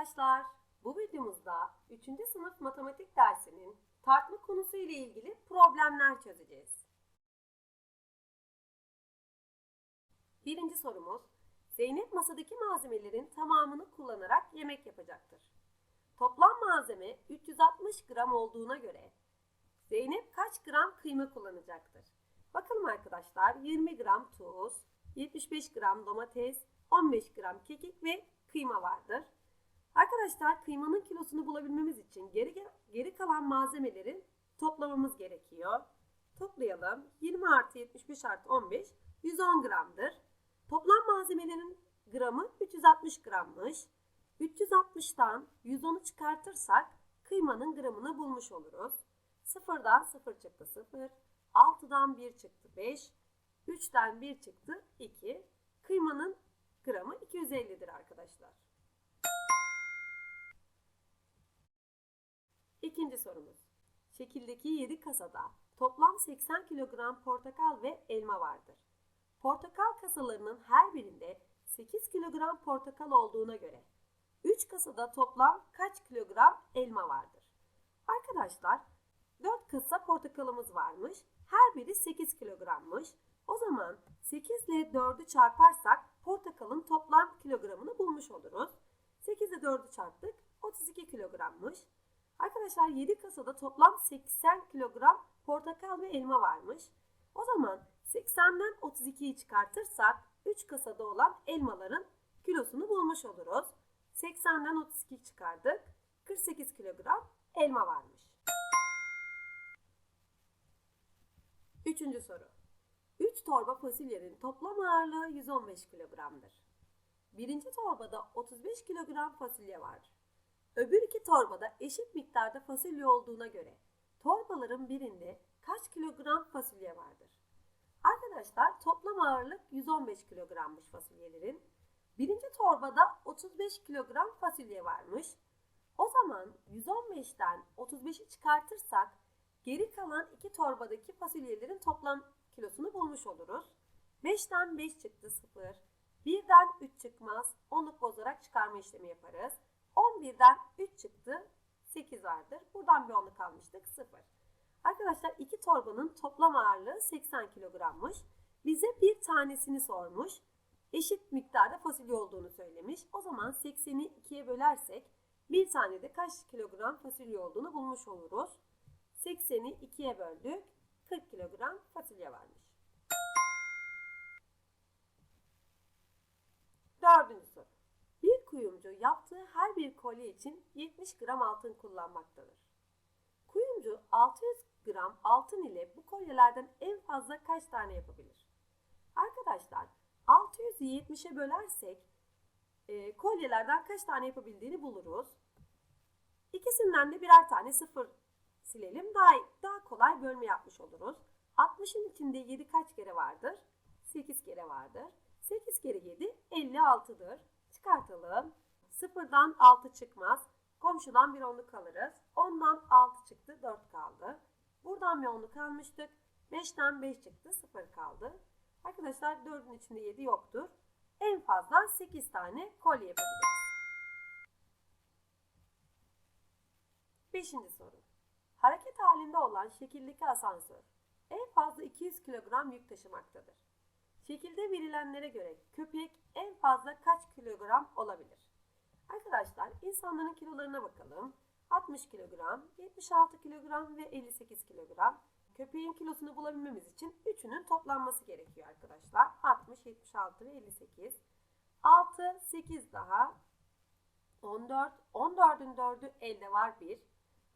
arkadaşlar. Bu videomuzda 3. sınıf matematik dersinin tartma konusu ile ilgili problemler çözeceğiz. Birinci sorumuz, Zeynep masadaki malzemelerin tamamını kullanarak yemek yapacaktır. Toplam malzeme 360 gram olduğuna göre Zeynep kaç gram kıyma kullanacaktır? Bakalım arkadaşlar 20 gram tuz, 75 gram domates, 15 gram kekik ve kıyma vardır. Arkadaşlar kıymanın kilosunu bulabilmemiz için geri, geri kalan malzemelerin toplamamız gerekiyor. Toplayalım. 20 artı 75 artı 15 110 gramdır. Toplam malzemelerin gramı 360 grammış. 360'tan 110'u çıkartırsak kıymanın gramını bulmuş oluruz. 0'dan 0 çıktı 0, 6'dan 1 çıktı 5, 3'ten 1 çıktı 2. Kıymanın gramı 250'dir arkadaşlar. İkinci sorumuz. Şekildeki 7 kasada toplam 80 kilogram portakal ve elma vardır. Portakal kasalarının her birinde 8 kilogram portakal olduğuna göre 3 kasada toplam kaç kilogram elma vardır? Arkadaşlar 4 kasa portakalımız varmış. Her biri 8 kilogrammış. O zaman 8 ile 4'ü çarparsak portakalın toplam kilogramını bulmuş oluruz. 8 ile 4'ü çarptık. 32 kilogrammış. Arkadaşlar 7 kasada toplam 80 kilogram portakal ve elma varmış. O zaman 80'den 32'yi çıkartırsak 3 kasada olan elmaların kilosunu bulmuş oluruz. 80'den 32 çıkardık. 48 kilogram elma varmış. Üçüncü soru. 3 torba fasulyenin toplam ağırlığı 115 kilogramdır. Birinci torbada 35 kilogram fasulye var. Öbür iki torbada eşit miktarda fasulye olduğuna göre torbaların birinde kaç kilogram fasulye vardır? Arkadaşlar toplam ağırlık 115 kilogrammış fasulyelerin. Birinci torbada 35 kilogram fasulye varmış. O zaman 115'ten 35'i çıkartırsak geri kalan iki torbadaki fasulyelerin toplam kilosunu bulmuş oluruz. 5'ten 5 çıktı 0. 1'den 3 çıkmaz. Onluk bozarak çıkarma işlemi yaparız. 11'den 3 çıktı 8 vardır. Buradan bir onluk almıştık 0. Arkadaşlar iki torbanın toplam ağırlığı 80 kilogrammış. Bize bir tanesini sormuş. Eşit miktarda fasulye olduğunu söylemiş. O zaman 80'i 2'ye bölersek bir tane de kaç kilogram fasulye olduğunu bulmuş oluruz. 80'i 2'ye böldük. 40 kilogram fasulye varmış. Dördüncü soru. Bir kuyumcu yaptığı her bir kolye için 70 gram altın kullanmaktadır. Kuyumcu 600 gram altın ile bu kolyelerden en fazla kaç tane yapabilir? Arkadaşlar 600'ü 70'e bölersek e, kolyelerden kaç tane yapabildiğini buluruz. İkisinden de birer tane sıfır silelim. Daha, daha kolay bölme yapmış oluruz. 60'ın içinde 7 kaç kere vardır? 8 kere vardır. 8 kere 7 56'dır. Çıkartalım. Sıfırdan 6 çıkmaz. Komşudan bir onluk alırız. 10'dan 6 çıktı 4 kaldı. Buradan bir onluk almıştık. 5'ten 5 çıktı 0 kaldı. Arkadaşlar 4'ün içinde 7 yoktur. En fazla 8 tane kolye yapabiliriz. Beşinci soru. Hareket halinde olan şekildeki asansör en fazla 200 kilogram yük taşımaktadır. Şekilde verilenlere göre köpek en fazla kaç kilogram olabilir? Arkadaşlar insanların kilolarına bakalım. 60 kilogram, 76 kilogram ve 58 kilogram. Köpeğin kilosunu bulabilmemiz için üçünün toplanması gerekiyor arkadaşlar. 60, 76 ve 58. 6, 8 daha. 14, 14'ün 4'ü elde var 1.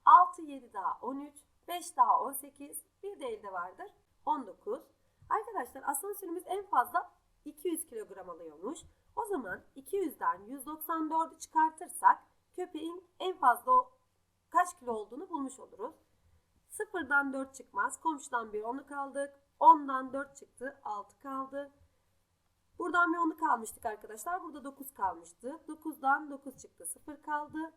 6, 7 daha 13, 5 daha 18, bir de elde vardır 19. Arkadaşlar asansörümüz en fazla 200 kilogram alıyormuş. O zaman 200'den 194'ü çıkartırsak köpeğin en fazla kaç kilo olduğunu bulmuş oluruz. Sıfırdan 4 çıkmaz. Komşudan bir 10'u kaldık. 10'dan 4 çıktı. 6 kaldı. Buradan bir 10'u kalmıştık arkadaşlar. Burada 9 kalmıştı. 9'dan 9 çıktı. 0 kaldı.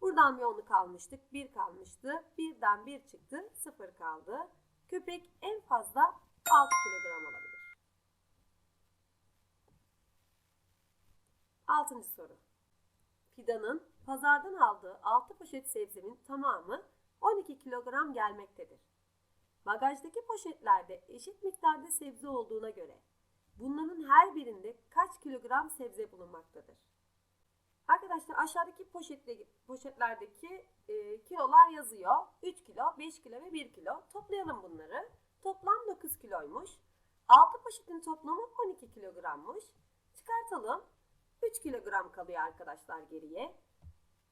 Buradan bir 10'u kalmıştık. 1 kalmıştı. 1'den 1 çıktı. 0 kaldı. Köpek en fazla 6 kilogram alabilir. Altıncı soru. Fidanın pazardan aldığı 6 poşet sebzemin tamamı 12 kilogram gelmektedir. Bagajdaki poşetlerde eşit miktarda sebze olduğuna göre bunların her birinde kaç kilogram sebze bulunmaktadır? Arkadaşlar aşağıdaki poşette, poşetlerdeki e, kilolar yazıyor. 3 kilo, 5 kilo ve 1 kilo. Toplayalım bunları. Toplam 9 kiloymuş. 6 poşetin toplamı 12 kilogrammış. Çıkartalım. 3 kilogram kalıyor arkadaşlar geriye.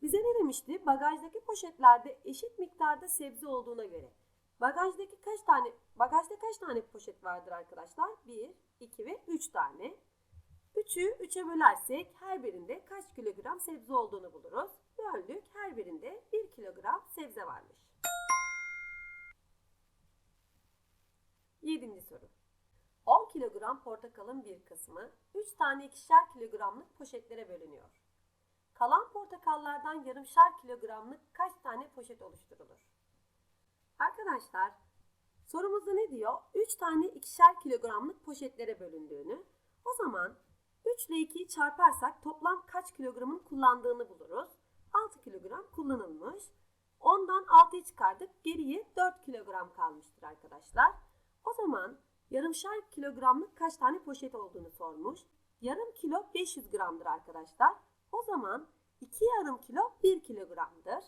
Bize ne demişti? Bagajdaki poşetlerde eşit miktarda sebze olduğuna göre. Bagajdaki kaç tane bagajda kaç tane poşet vardır arkadaşlar? 1, 2 ve 3 tane. 3'ü 3'e bölersek her birinde kaç kilogram sebze olduğunu buluruz. Böldük her birinde 1 kilogram sebze varmış. 7. soru. 10 kilogram portakalın bir kısmı 3 tane ikişer kilogramlık poşetlere bölünüyor. Kalan portakallardan yarımşar kilogramlık kaç tane poşet oluşturulur? Arkadaşlar sorumuzda ne diyor? 3 tane ikişer kilogramlık poşetlere bölündüğünü. O zaman 3 ile 2'yi çarparsak toplam kaç kilogramın kullandığını buluruz. 6 kilogram kullanılmış. Ondan 6'yı çıkardık. Geriye 4 kilogram kalmıştır arkadaşlar. O zaman yarımşar kilogramlık kaç tane poşet olduğunu sormuş. Yarım kilo 500 gramdır arkadaşlar. O zaman 2 yarım kilo 1 kilogramdır.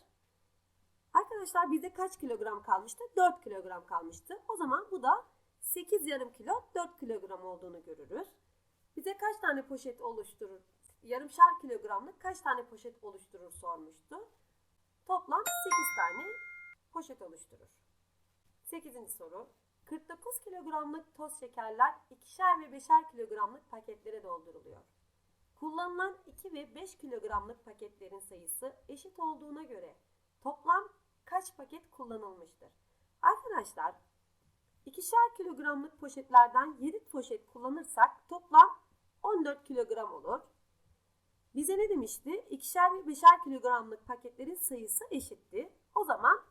Arkadaşlar bize kaç kilogram kalmıştı? 4 kilogram kalmıştı. O zaman bu da 8 yarım kilo 4 kilogram olduğunu görürüz. Bize kaç tane poşet oluşturur? Yarımşar kilogramlık kaç tane poşet oluşturur sormuştu. Toplam 8 tane poşet oluşturur. 8. soru. 49 kilogramlık toz şekerler ikişer ve beşer kilogramlık paketlere dolduruluyor. Kullanılan 2 ve 5 kilogramlık paketlerin sayısı eşit olduğuna göre toplam kaç paket kullanılmıştır? Arkadaşlar ikişer kilogramlık poşetlerden 7 poşet kullanırsak toplam 14 kilogram olur. Bize ne demişti? İkişer ve beşer kilogramlık paketlerin sayısı eşitti. O zaman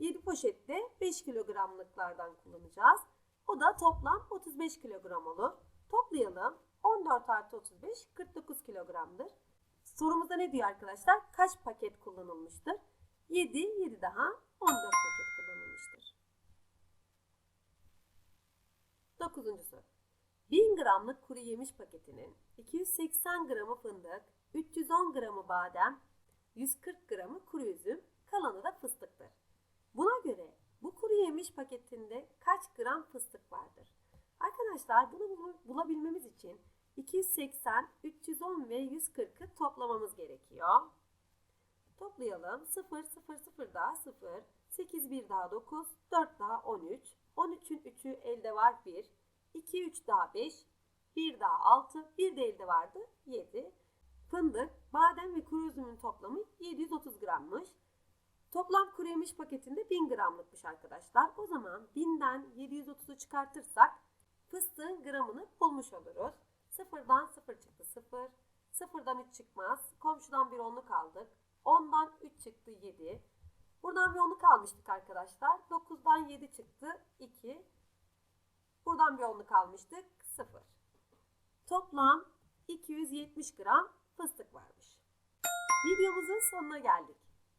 7 poşette 5 kilogramlıklardan kullanacağız. O da toplam 35 kilogram olur. Toplayalım. 14 artı 35 49 kilogramdır. Sorumuzda ne diyor arkadaşlar? Kaç paket kullanılmıştır? 7, 7 daha 14 paket kullanılmıştır. 9. soru. 1000 gramlık kuru yemiş paketinin 280 gramı fındık, 310 gramı badem, 140 gramı kuru üzüm, kalanı da fıstıktır. Buna göre bu kuru yemiş paketinde kaç gram fıstık vardır? Arkadaşlar bunu bulabilmemiz için 280, 310 ve 140'ı toplamamız gerekiyor. Toplayalım. 0, 0, 0 daha 0, 8, 1 daha 9, 4 daha 13, 13'ün 3'ü elde var 1, 2, 3 daha 5, 1 daha 6, 1 de elde vardı 7. Fındık, badem ve kuru üzümün toplamı 730 grammış. Toplam kuru yemiş paketinde 1000 gramlıkmış arkadaşlar. O zaman 1000'den 730'u çıkartırsak fıstığın gramını bulmuş oluruz. Sıfırdan 0 çıktı 0. Sıfırdan 3 çıkmaz. Komşudan bir onluk aldık. 10'dan 3 çıktı 7. Buradan bir onluk almıştık arkadaşlar. 9'dan 7 çıktı 2. Buradan bir onluk almıştık 0. Toplam 270 gram fıstık varmış. Videomuzun sonuna geldik.